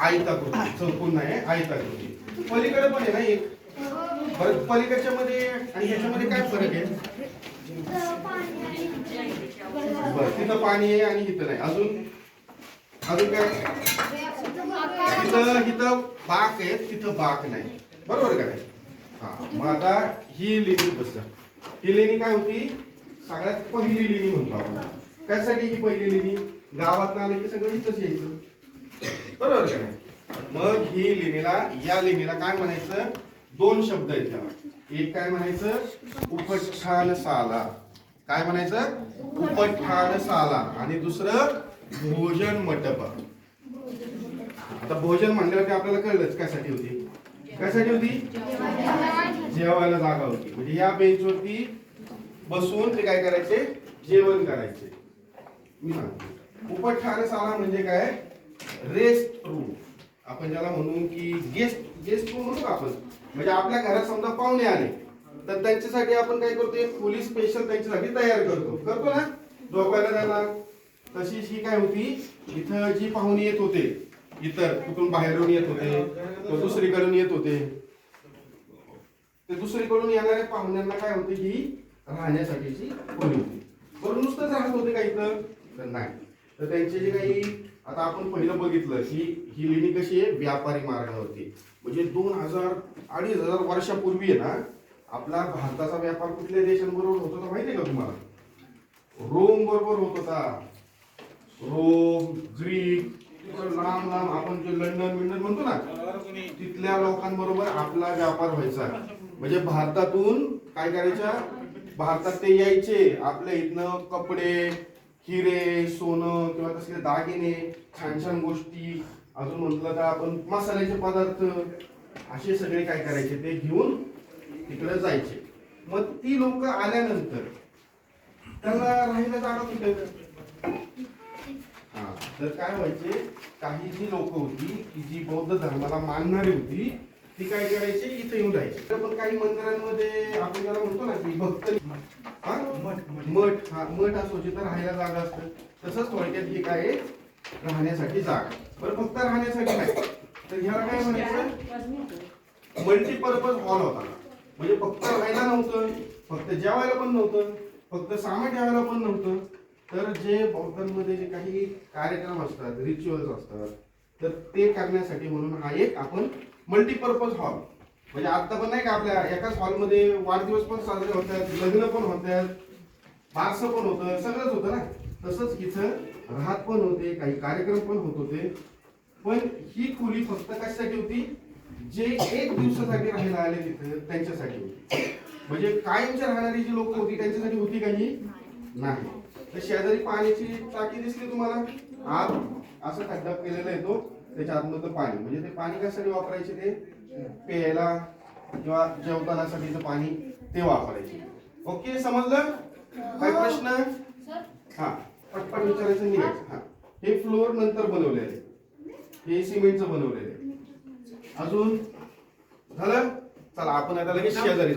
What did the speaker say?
आयताकृती चौकोन नाही आयताकृती पलीकडे पण आहे ना एक? परत पलीकडच्या मध्ये आणि ह्याच्यामध्ये काय फरक आहे? बरं तिथं पाणी आहे आणि इथं नाही. अजून? अजून काय? तिथं इथं बाक आहे तिथं बाक नाही. बरोबर का नाही? हा मग आता ही लेणी बस ही लेणी काय होती? सगळ्यात पहिली लेणी म्हणतो आपण. त्यासाठी ही पहिली लेणी? गावात आलं की सगळं इथंच यायचं. बरोबर का नाही? मग ही लेणीला या लेणीला काय म्हणायचं? दोन शब्द आहेत त्याला. एक काय म्हणायचं? उपठान साला काय म्हणायचं? उपठान साला आणि दुसरं भोजन मंडप आता भोजन म्हणल्यावरती आपल्याला कळलंच कशासाठी होती. कशासाठी होती? जेवायला जागा होती. म्हणजे या बेंचवरती बसून ते काय करायचे? जेवण करायचे. मी सांगतो. उपठान साला म्हणजे काय? Rest room. आपण ज्याला म्हणू की गेस्ट गेस्ट रूम म्हणू आपण. म्हणजे आपल्या घरात समजा पाहुणे आले तर त्यांच्यासाठी आपण काय करतो एक खोली स्पेशल त्यांच्यासाठी तयार करतो. करतो ना? झोपायला जायला तशीच ही काय होती इथं जी पाहुणे येत होते इतर कुठून बाहेरून येत होते दुसरीकडून येत होते. ते दुसरीकडून येणाऱ्या पाहुण्यांना काय होते ही राहण्यासाठीची खोली होती. बरं नुसतंच राहत होते का इथं? तर नाही. तर त्यांचे जे काही आता आपण पहिलं बघितलं ही ही लेणी कशी आहे? व्यापारी मार्गावरती. म्हणजे दोन हजार अडीच हजार वर्षापूर्वी आहे ना आपला भारताचा व्यापार कुठल्या देशांबरोबर होत होता माहिती आहे का तुम्हाला? रोम बरोबर होत होता. रोम ग्रीक लांब लांब आपण जे लंडन बिंडन म्हणतो ना तिथल्या लोकांबरोबर आपला व्यापार व्हायचा. म्हणजे भारतातून काय करायच्या भारतात ते यायचे. आपल्या इथनं कपडे हिरे सोनं किंवा तसले दागिने छान छान गोष्टी अजून म्हटलं तर आपण मसाल्याचे पदार्थ असे सगळे काय करायचे ते घेऊन तिकडे जायचे. मग ती लोक आल्यानंतर त्यांना राहायला जागा कुठे? हा तर काय व्हायचे काही जी लोक होती की जी बौद्ध धर्माला मानणारी होती ती काय करायची? इथे येऊन राहायची. तर पण काही मंदिरांमध्ये आपण त्याला म्हणतो ना की भक्त हा? मठ हा मठ असो जिथं राहायला जागा असतं. तसंच थोडक्यात हे काय आहे? राहण्यासाठी जागा. बरं फक्त राहण्यासाठी नाही. तर ह्याला काय म्हणायचं? मल्टीपर्पज हॉल होता. म्हणजे फक्त राहायला नव्हतं फक्त जेवायला पण नव्हतं फक्त सामान ठेवायला पण नव्हतं. तर जे बौद्धांमध्ये जे काही कार्यक्रम असतात रिच्युअल्स असतात तर ते करण्यासाठी म्हणून हा एक आपण मल्टीपर्पज हॉल म्हणजे आता पण नाही का आपल्या एकाच हॉलमध्ये वाढदिवस पण साजरे होतात लग्न पण होतात बारसं पण होतं सगळंच होतं ना? तसंच इथं राहत पण होते काही कार्यक्रम पण होत होते. पण ही खोली फक्त कशासाठी होती? जे एक दिवसासाठी राहायला आले तिथं त्यांच्यासाठी होती. म्हणजे कायमच्या राहणारी जी लोक होती त्यांच्यासाठी होती काही नाही. तर शेजारी पाण्याची टाकी दिसली तुम्हाला? आत असं खड्डा केलेला आहे तो. त्याच्या आतमधलं पाणी. म्हणजे ते पाणी कशासाठी वापरायचे ते? प्यायला किंवा जेवतानासाठीचं पाणी ते वापरायचे. ओके समजलं? काय प्रश्न? हा. पटपट विचारायचं निघायचं हा. हे फ्लोअर नंतर बनवलेले आहे. हे सिमेंटचं बनवलेलं आहे. अजून? झालं? चला आपण आता लगेच शेजारी.